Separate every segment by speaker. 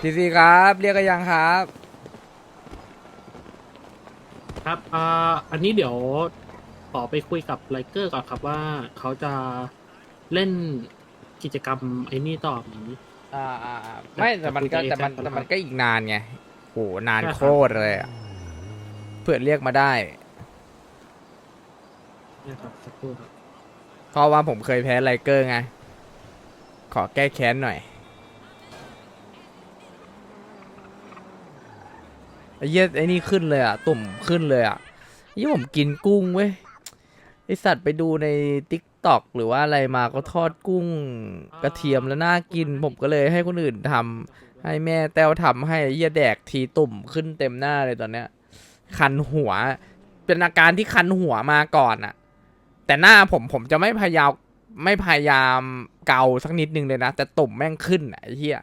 Speaker 1: ทีซีครับ เรียกกันยังครับ
Speaker 2: ครับอ่าอันนี้เดี๋ยวขอไปคุยกับไลเกอร์ก่อนครับว่าเขาจะเล่นกิจกรรมไอ้นี่ต่อไหม
Speaker 1: อ่าอ่าอ่าไม่แต่มันก็
Speaker 2: จะคุยกับ
Speaker 1: แต่มัน
Speaker 2: เอเจนต์
Speaker 1: แต่มันก็อีกนานไงโหนาน
Speaker 2: ใช่ครับ
Speaker 1: โคตรเลยอะเพื่อเรียกมาได้
Speaker 2: นะครับสักครู่ครับ
Speaker 1: เพราะว่าผมเคยแพ้ไลเกอร์ไง ขอแก้แค้นหน่อย ไอ้เหี้ยไอ้นี่ขึ้นเลยอะ ตุ่มขึ้นเลยอะยี่ผมกินกุ้งเว้ยไอสัตว์ไปดูในติ๊กตอกหรือว่าอะไรมาก็ทอดกุ้งกระเทียมแล้วน่ากิน ผมก็เลยให้คนอื่นทำให้แม่แต้วทำให้เหี้ยแดกทีตุ่มขึ้นเต็มหน้าเลยตอนเนี้ย คันหัว เป็นอาการที่คันหัวมาก่อนอะแต่หน้าผมผมจะไม่พยายามไม่พยายามเกาสักนิดนึงเลยนะ แต่ตุ่มแม่งขึ้นอะไอ้เหี้ย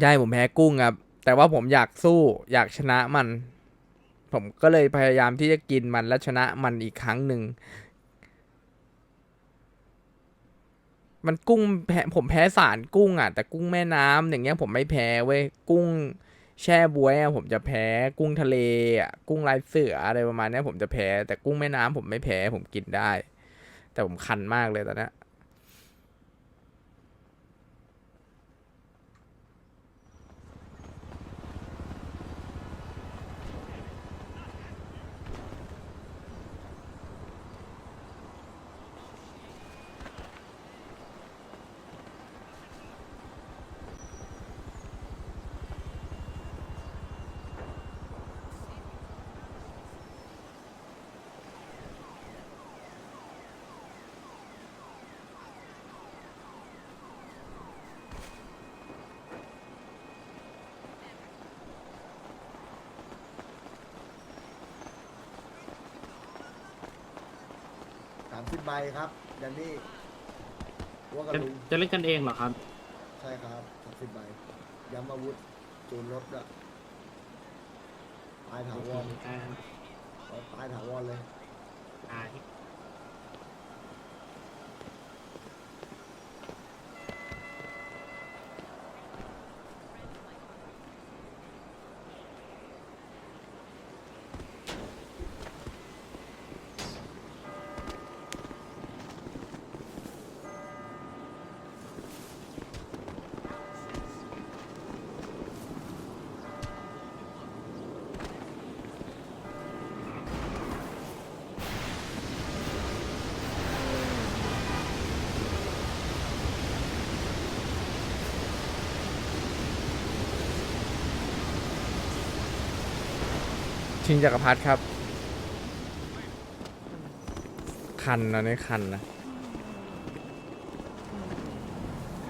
Speaker 1: ใช่ผมแพ้กุ้งครับ แต่ว่าผมอยากสู้อยากชนะมัน ผมก็เลยพยายามที่จะกินมันและชนะมันอีกครั้งหนึ่ง มันกุ้งแพ้ผมแพ้สารกุ้งอะ แต่กุ้งแม่น้ำอย่างเงี้ยผมไม่แพ้เว้ยกุ้งแช่บวยอะผมจะแพ้กุ้งทะเลอะกุ้งลายเสืออะไรประมาณนี้ผมจะแพ้ แต่กุ้งแม่น้ำผมไม่แพ้ผมกินได้ แต่ผมคันมากเลยตอนนี้ ย
Speaker 3: สามสิบใบครับยันนี่ว่ากับ
Speaker 2: จะ
Speaker 3: ลุง
Speaker 2: จะเล่นกันเองเหรอครับ
Speaker 3: ใช่ครับสามสิบใบย้ำอาวุธจูนรถด้วยตายถา
Speaker 2: โอ
Speaker 3: ว
Speaker 2: เค
Speaker 3: ร
Speaker 2: ได้ครับ
Speaker 3: เอาตายถาวรเลย
Speaker 2: ได้
Speaker 1: ชิงจักรพรรดิครับ คันนะนี่คันนะ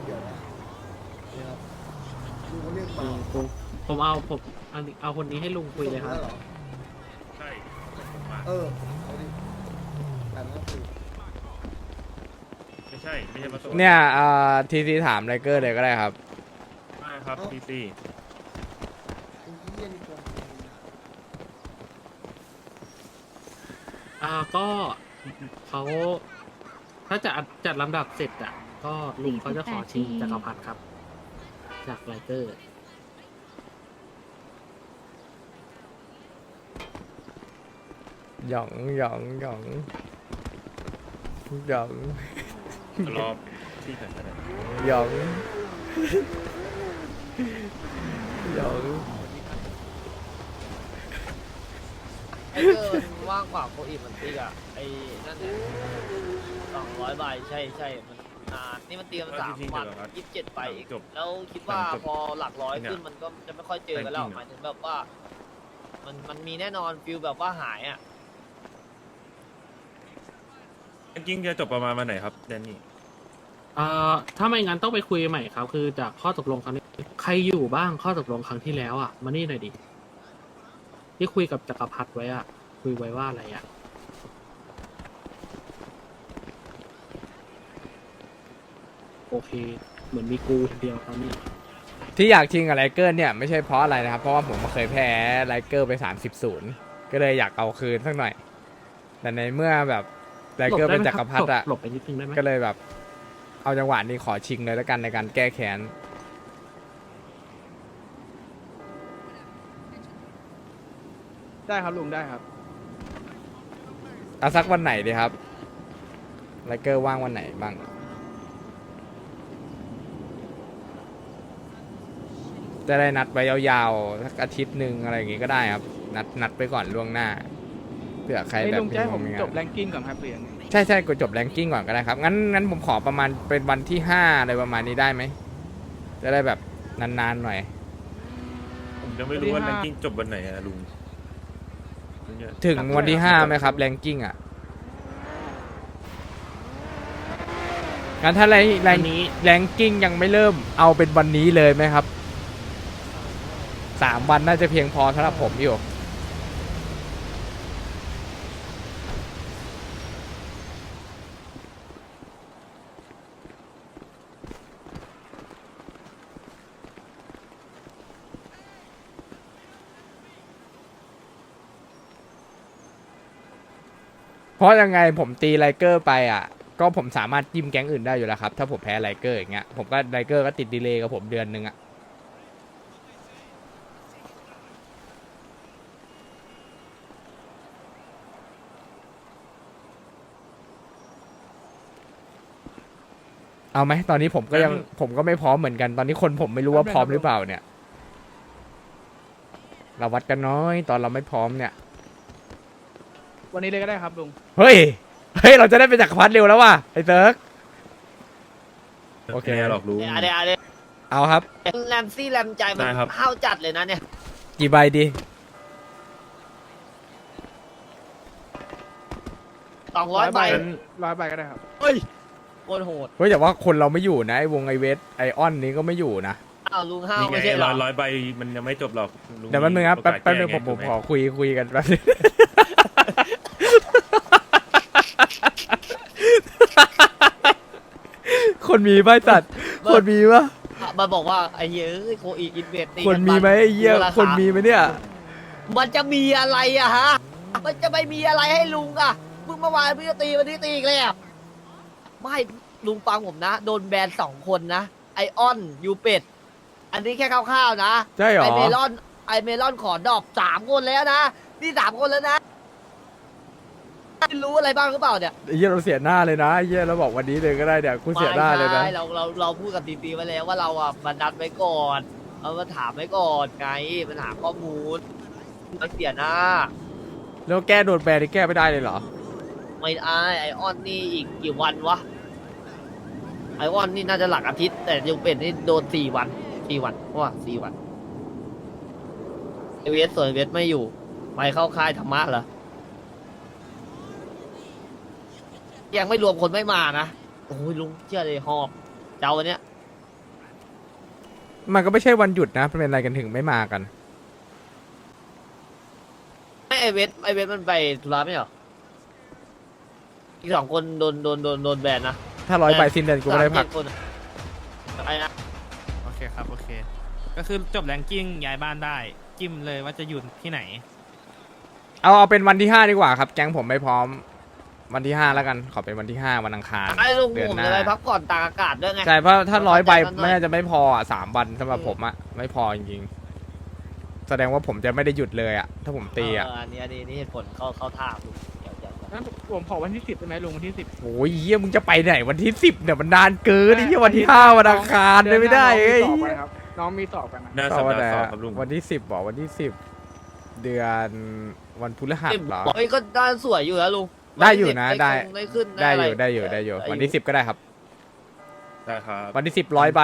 Speaker 3: เดี๋ยวนะนี่ครับลุงเขาเรียกมา
Speaker 2: ผมผมเอาผมเอาเอาคนนี้ให้ลุงคุยเลยครับ
Speaker 3: ส่งมาหรอ
Speaker 4: ใช่
Speaker 3: เออเอาดิแต่ไม่ต้องคุย
Speaker 4: ไม่ใช่ ไม่ใช่มาส่ง
Speaker 1: เนี่ยเอ่อทีซีถามไลเกอร์เลยก็ได้ครับ
Speaker 4: ไม่ครับพีซี
Speaker 3: ไอ้เหี้ยนี่โกงจริงนะ
Speaker 2: อ่าก็เขาถ้าจะจัดลำดับเสร็จอะ ก็ลุงเขาจะขอชิงจักรพรรดิครับ จากไลเกอร์
Speaker 1: หยองหยองหยองหยอง
Speaker 4: รอบที่กันก็ได้
Speaker 1: หยองหยอง
Speaker 5: ไอ้เกอร์มัน ว่างกว่าโคอีมันตีอะไอ้นั่นเนี่ยสองร้อยใบใช่ใช่มันนานนี่มันเตรียมสามวันยี่สิบเจ็ดใบอีกแล้วคิดว่าพอหลักร้อยขึ้นมันก็จะไม่ค่อยเจอกันแล้วหมายถึงแบบว่า มันมันมีแน่นอนฟิลแบบว่าหายอะ
Speaker 4: จริงๆจะจบประมาณวันไหนครับแดนนี่
Speaker 2: อ่าถ้าไม่งั้นต้องไปคุยใหม่ครับ คือจากข้อตกลงครั้งนี้ ใครอยู่บ้างข้อตกลงครั้งที่แล้วอะมานี่หน่อยดิที่คุยกับจักรพรรดิไว้อะ คุยไว้ว่าอะไรอะโอเค เหมือนมีกูคนเดียวตอนนี้
Speaker 1: ที่อยากชิงกับไลเกอร์เนี่ยไม่ใช่เพราะอะไรนะครับ เพราะว่าผมเคยแพ้ไลเกอร์ไปสามสิบศูนย์ก็เลยอยากเอาคืนสักหน่อย แต่ในเมื่อแบบไลเกอร์เป็นจักรพรรดิอะก็เลยแบบ เอาจังหวะนี้ขอชิงเลยแล้วกันในการแก้แค้น
Speaker 6: ได้ครับลุงได้ครับ
Speaker 1: เอาสักวันไหนดีครับไลเกอร์ว่างวันไหนบ้าง จะได้นัดไปยาวๆสักอาทิตย์หนึ่งอะไรอย่างงี้ก็ได้ครับ นัดนัดไปก่อนล่วงหน้าเผื่อใคร
Speaker 6: ไอ้
Speaker 1: แบบ
Speaker 6: ลุงจะให้ผม
Speaker 1: งาน
Speaker 6: จบแรงกิ้งก่อนครับหรือยังไง
Speaker 1: ใช่ใช่กดจบแรงกิ้งก่อนก็ได้ครับ งั้นงั้นผมขอประมาณเป็นวันที่ห้าอะไรประมาณนี้ได้ไหม จะได้แบบนานๆหน่อย
Speaker 4: ผมยังไม่รู้ว่าแรงกิ้งจบวันไหนอะลุงเนี่ย
Speaker 1: ถึงวันที่ห้าไหมครับแรงกิ้งอะงั้นถ้าแรงแร
Speaker 2: อั
Speaker 1: ง
Speaker 2: นนี้
Speaker 1: แรงกิ้งยังไม่เริ่มเอาเป็นวันนี้เลยไหมครับสามวันน่าจะเพียงพอสำหรับผมอยู่ ราะยังไงผมตีไลเกอร์ไปอะ ก็ผมสามารถจิ้มแก๊งอื่นได้อยู่แล้วครับ ถ้าผมแพ้ไลเกอร์อย่างเงี้ยผมก็ไลเกอร์ก็ติดดีเลย์กับผมเดือนนึงอะเอาไหมตอนนี้ผมก็ยังผมก็ไม่พร้อมเหมือนกันตอนนี้คนผมไม่รู้ว่าพร้อมหรือเปล่าเนี่ย เราวัดกันน้อย ตอนเราไม่พร้อมเนี่ย
Speaker 6: วันนี้เลยก็ได้ครับลุง
Speaker 1: เฮ้ย เฮ้ย เราจะได้ไปจักรพรรดิเร็วแล้วว่ะไอ้เซิร์ก โอเค
Speaker 4: ไม่ได้หรอกลุง
Speaker 5: เนี่ยอะไรอะไร
Speaker 1: เอาครับ
Speaker 5: แรมซี่แรมใจมัน
Speaker 4: ได้ครับ
Speaker 5: ห้าวจัดเลยนะเนี่ย
Speaker 1: กี่ใบดี
Speaker 5: สองร้อยใบ
Speaker 4: งั้น
Speaker 6: ร้อยใบก็ได้ครับ
Speaker 5: เฮ้ยโคตรโหด
Speaker 1: เฮ้ยแต่ว่าคนเราไม่อยู่นะไอ้วงไอเวสไอออนนี้ก็ไม่อยู่นะ
Speaker 5: อ้าวลุงห้าว
Speaker 4: นี่ไง
Speaker 5: ไม่ใช่เหร
Speaker 4: ร้
Speaker 5: อ
Speaker 4: อยร้อยใบมันยังไม่จบหรอกลุง
Speaker 1: เดี๋ยวแป๊บนึงครับ
Speaker 4: มี
Speaker 1: แป๊บ
Speaker 4: โอกาส
Speaker 1: แป๊บนึง
Speaker 4: ก้
Speaker 1: ผมผม
Speaker 4: ไง
Speaker 1: ขอคุยคุยกันแป๊บนึง คนมีป่ะจัดคนมีป่ะ
Speaker 5: มันบอกว่าไอ้เหี้ยเอ้ยโคอีอินเวสตี
Speaker 1: คนมีไหมไอ้เหี้ย
Speaker 5: ดูราา
Speaker 1: คนมีไหมเนี่ย
Speaker 5: มันจะมีอะไรอะฮะ มันจะไม่มีอะไรให้ลุงอะเพิ่งเมื่อวานพี่จะตีวันนี้ตีอีกแล้วไม่ลุงฟังผมนะ โดนแบนสองคนนะ ไอออนยูเป็ด อันนี้แค่คร่าวๆนะ
Speaker 1: ใช่เหรอ
Speaker 5: ไอเมลอนไอเมลอนขอดอกสามคนแล้วนะ นี่สามคนแล้วนะไม่ รู้อะไรบ้างหรือเปล่าเนี่ย
Speaker 1: ไอ้เหี้ยเราเสียหน้าเลยนะไอ้เหี้ยเราบอกวันนี้เลยก็ได้เดี๋ยวกูเสียหน้าเลยนะ
Speaker 5: ไม่ใช่เราเราเราพูดกับตีตีไว้แล้วว่าเราอะมานัดไว้ก่อนเอามาถามไว้ก่อนไงมาถามข้อมูลไม่เสียหน้า
Speaker 1: แล้วแก้โดนแบนนี่แก้ไม่ได้เลยเหรอ
Speaker 5: ไม่ได้ไอออนนี่อีกกี่วันวะไอออนนี่น่าจะหลักอาทิตย์ แต่ยูเป็ดนี่โดนสี่วันสี่วันว่าสี่วันไอเวสส่วนไอ้เวสไม่อยู่ ไปเข้าค่ายธรรมะเหรอ ยังไม่รวมคนไม่มานะโอ้ยลุงเชื่อเลยหอบเจ้าวันเนี้ย
Speaker 1: มันก็ไม่ใช่วันหยุดนะเป็นอะไรกันถึงไม่มากัน
Speaker 5: ไม่ไอเวสไอเวสมันไปธุระไม่เหรออีกสองคนโดนโดนโดนโดนแบนนะ
Speaker 1: ถ้าร้อยใบสิ้นเดือนกูไม่ได้พัก
Speaker 5: สาเจ็คนอะไอ้นะ
Speaker 7: โอเคครับ โอเค ก็คือจบแรงกิ้งย้ายบ้านได้ จิ้มเลยว่าจะอยู่ที่ไหน
Speaker 1: เอาเอาเป็นวันที่ห้าดีกว่าครับ แก๊งผมไม่พร้อม วันที่ห้าแล้วกัน ขอเป็นวันที่ห้าวันอังคาร
Speaker 5: ไอ้ลุง
Speaker 1: เดือน
Speaker 5: ผม
Speaker 1: หน้า
Speaker 5: จะไปพักผ่อนตากอากาศด้วยไง
Speaker 1: ใช่เพราะถ้าร้อยใบ
Speaker 5: เข้าใจกันหน่อย
Speaker 1: ไม่น่าจะไม่พออะสามวันสำหรับผมอะไม่พอจริงๆ แสดงว่าผมจะไม่ได้หยุดเลยอะ ถ้าผมตีอะ
Speaker 5: เอันนี้อันนี้นี่เหตุผลเข้าเข้าท่าลุงเดี๋ยวเดี๋ยวเดี๋ยว
Speaker 6: งั้นผมขอวันที่สิบได้ไหมลุงวันที่สิบ
Speaker 1: โอ้ยเยี่ยมึงจะไปไหนวันที่สิบเนี่ยมันนานเกินไอ้เหี้ยวันที่ห้าวันอังคารเลยไม่ได้
Speaker 6: เดื
Speaker 1: เอ้
Speaker 6: อน
Speaker 1: ย
Speaker 6: หน้าน้องมีสอบกันครับน้องมีสอบกันนะ
Speaker 4: หน้า
Speaker 1: ต่
Speaker 4: สั
Speaker 1: อ
Speaker 4: ป
Speaker 1: วันไหน
Speaker 4: ดาห์สอง
Speaker 1: อะ
Speaker 4: ครับลุง
Speaker 1: วันที่สิบบอกวันที่สิบเดือนวันพฤหัสเหรอ
Speaker 5: เฮ้ยก็ได้สวยอยู่แล้วลุง
Speaker 1: ได้อยู่นะ
Speaker 5: ม่
Speaker 1: ได้
Speaker 5: คงได้ขึ้น
Speaker 1: ได้อะ
Speaker 5: ร
Speaker 1: ยู่ได้อยู่ได้อยู่ วันที่สิบก็ได้ครับ
Speaker 4: ได้ครับ
Speaker 1: วันที่สิบร้อยใบ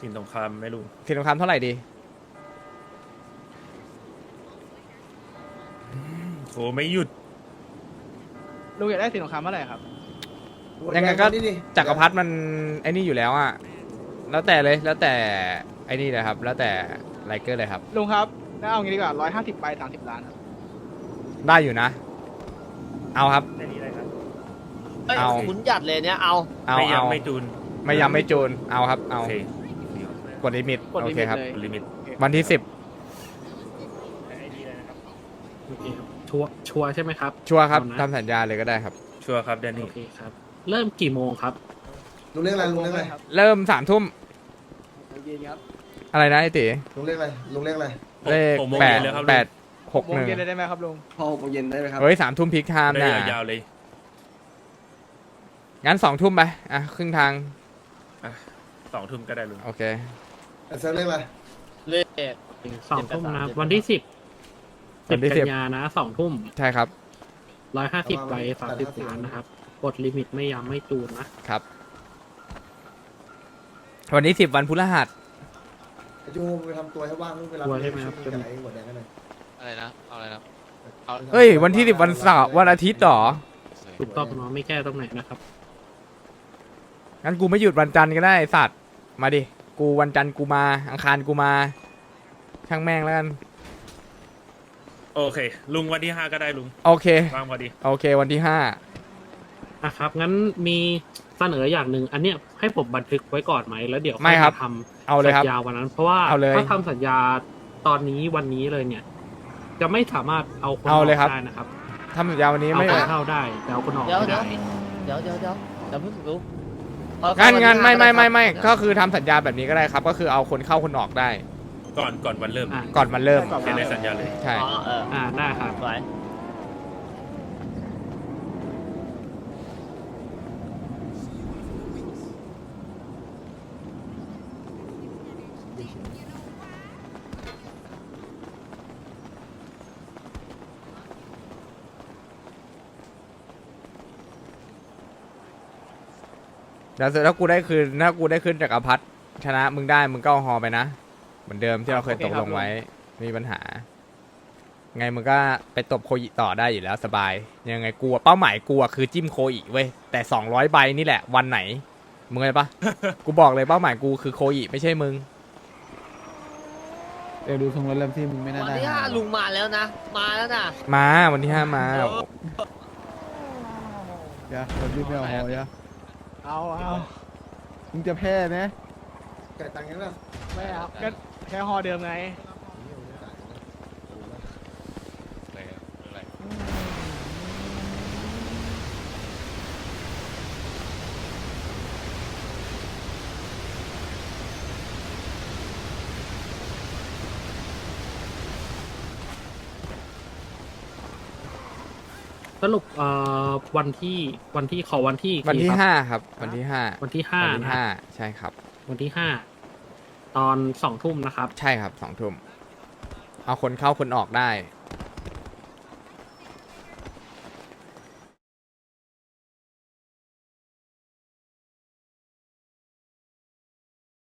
Speaker 4: สินสงครามไหม่ลุง
Speaker 1: สินสงครามเท่าไหร่ดี
Speaker 4: โอ้ไม่หยุด
Speaker 6: ลุงอยากได้สินสงครามเมื่อไหร่ครับ
Speaker 1: ยังไงก็
Speaker 3: นี่ดิ
Speaker 1: จักรพรรดิมันไอ้นี่อยู่แล้วอะแล้วแต่เลยแล้วแต่ไอ้นี่เลยครับ แล้วแต่ไลเกอร์เลยครับ
Speaker 6: ลุงครับงั้นเอางี้ดีกว่าร้อยห้าสิบใบสามสิบล้านครับ
Speaker 1: ได้อยู่นะ เอาครับ
Speaker 5: เฮ้ย
Speaker 1: เอา
Speaker 5: ขุนจัดเลยเนี่ยเอา
Speaker 1: เอา
Speaker 4: ไม่ยัง
Speaker 1: เอา
Speaker 4: ไม่จูน
Speaker 1: ไม่ย้ำไม่จูนเอาครับ เอา
Speaker 4: โอเค
Speaker 1: กดลิมิต
Speaker 6: กด
Speaker 1: โอ
Speaker 6: ลิ
Speaker 1: เค
Speaker 6: มิต
Speaker 1: ครับ
Speaker 6: เลย
Speaker 4: ลิมิต
Speaker 1: วันที่สิบ
Speaker 2: โอเคครับชัวร์ชัวร์ใช่ไหมครับ
Speaker 1: ชัวร์ครับ
Speaker 2: เอานะ
Speaker 1: ทำสัญญาเลยก็ได้ครับ
Speaker 4: ชัวร์ครับแดน
Speaker 2: โอ
Speaker 4: นี่
Speaker 2: เคครับ เริ่มกี่โมงครับ
Speaker 3: ลุงเรียกอะไรลุงเรียกอะไร
Speaker 6: ครับ
Speaker 1: เริ่มสามทุ่ม
Speaker 6: เย็นครับ
Speaker 1: อะไรนะไอ้ตี
Speaker 3: ลุงเรียกอะไรลุงเรียกอะไร
Speaker 1: เลข
Speaker 4: หกโมง
Speaker 1: แป
Speaker 4: เย็
Speaker 1: ด
Speaker 4: นเลยครับลุง
Speaker 1: แปด หก
Speaker 6: โมง
Speaker 1: หนึ่ง
Speaker 6: เย็นเลยได้ไหมครับลุง
Speaker 3: พอหกโมงเย็นได้ไหมครับ
Speaker 1: เฮ้ยสามทุ่มพิกไทม์
Speaker 4: ได้
Speaker 1: นะ
Speaker 4: ยาวๆเลย
Speaker 1: งั้นสองทุ่มไป อะ ครึ่งทาง
Speaker 4: สองทุ่มก็ได้ลุง
Speaker 1: โอเค
Speaker 3: อะเซิร์ฟเลขมา
Speaker 5: เลข
Speaker 2: สองทุ่มนะครับวันที่สิบ
Speaker 1: วั
Speaker 2: สิบ
Speaker 1: นที่
Speaker 2: กั
Speaker 1: 10
Speaker 2: นยานะสองทุ่ม
Speaker 1: ใช่ครับ
Speaker 2: ร้อยห้าสิบใบสามสิบล้านนะครับกดลิมิตไม่ย้ำไม่จูนนะ
Speaker 1: ครับ วันนี้สิบวันพฤหัส
Speaker 3: ไอ้จูไปทำตัวให้ว่างเวลา
Speaker 2: ตัวใช่ไหมครับ
Speaker 3: กับไอ้หัวแดงกันหน่อย
Speaker 8: อะไรนะ เอาอะไรนะเอา
Speaker 1: เฮ้ย วันที่สิบวันเสาร์วันอาทิตย์เหรอ
Speaker 2: ถูกต้องเนาะไม่แก้ตรงไหนนะครับ
Speaker 1: งั้นกูไม่หยุดวันจันทร์ก็ได้ไอ้สัตว์ มาดิ กูวันจันทร์กูมา อังคารกูมา ช่างแม่งแล้วกัน
Speaker 4: โอเค ลุงวันที่ห้าก็ได้ลุง
Speaker 1: โอเค
Speaker 4: ว่างพอดี
Speaker 1: โอเค วันที่ห้า
Speaker 2: อะครับ งั้นมีเสนออย่างหนึ่ง อันเนี้ยให้ผมบันทึกไว้ก่อนไหม แล้วเดี๋ยว
Speaker 1: ไม่ครับ
Speaker 2: อยาทำ
Speaker 1: เอาเลยครับ
Speaker 2: สัญญาวันนั้น เพราะว่า
Speaker 1: เอาเลย
Speaker 2: ถ้าทำสัญญาตอนนี้วันนี้เลยเนี่ย จะไม่สามารถเอาคนอ
Speaker 1: เอา
Speaker 2: อก
Speaker 1: เลยครับ
Speaker 2: ได้นะครับ
Speaker 1: ทำสัญญาวันนี้
Speaker 2: เอา
Speaker 1: ไม่
Speaker 2: คนเข้าได้แต่เอาคนออก
Speaker 5: เดี๋ยว
Speaker 2: ไม่
Speaker 5: เดี๋ยว
Speaker 2: ได้
Speaker 5: เดี๋ยวเดี๋ยวเดี๋ยวเดี๋ยวเพิ่งรู้เออ
Speaker 1: งั้น
Speaker 5: เข้า
Speaker 1: งั้น
Speaker 5: วั
Speaker 1: ไม่
Speaker 5: ที่
Speaker 1: ไม่
Speaker 5: ห้า
Speaker 1: ไม่ไม่
Speaker 5: นะครับ
Speaker 1: ก็คือทำสัญญาแบบนี้ก็ได้ครับ ก็คือเอาคนเข้าคนออกได้
Speaker 4: ก่อนก่อนวันเริ่ม
Speaker 2: อะ
Speaker 1: ก่อนมันเริ่ม
Speaker 6: ก่อน
Speaker 4: เขียนในสัญญาเลย
Speaker 1: ใช่
Speaker 5: อ๋อเออ
Speaker 2: อ่าได้ครับ
Speaker 5: ไว้
Speaker 1: แล้วถ้ากูได้คืนถ้ากูได้ขึ้นจากอพัทชนะมึงได้มึงก็เอาฮอไปนะ เหมือนเดิมที่เราเคยตกลงไว้ไม่มีปัญหา ไงมึงก็ไปตบโคอิต่อได้อยู่แล้วสบาย ยังไงกูอะเป้าหมายกูอะคือจิ้มโคอิเว้ยแต่สองร้อยใบนี่แหละวันไหนมึงไงปะกูบอกเลยเป้าหมายกูคือโคอิไม่ใช่มึง
Speaker 6: เดี๋ยวดูทรงรถเริ่มที่มึงไม่น่า
Speaker 5: วัน
Speaker 6: ได้
Speaker 5: ที่ห้าลุงมาแล้วนะ มาแล้วนะ
Speaker 1: มาวันที่ห้ามา
Speaker 6: เดี๋ยวรถรีบไม่เอาหอเดี๋ยว เอาเอามึงจะแพ้ไหม
Speaker 3: จ่ายตังค์ยังไงล่ะ
Speaker 6: ไม่เอาก็แค่หอเดิมไง
Speaker 8: อะไรอะอะไร
Speaker 2: สรุปเอ่อวันที่วันที่ขอวันที่อีก
Speaker 1: วันที่
Speaker 2: ทีครับ
Speaker 1: ห้าครับ วันที่ห้า
Speaker 2: วันที่ห้า
Speaker 1: วันที่
Speaker 2: นะ
Speaker 1: ห้าใช่ครับ
Speaker 2: วันที่ห้าตอนสองทุ่มนะครับ
Speaker 1: ใช่ครับสองทุ่มเอาคนเข้าคนออกได้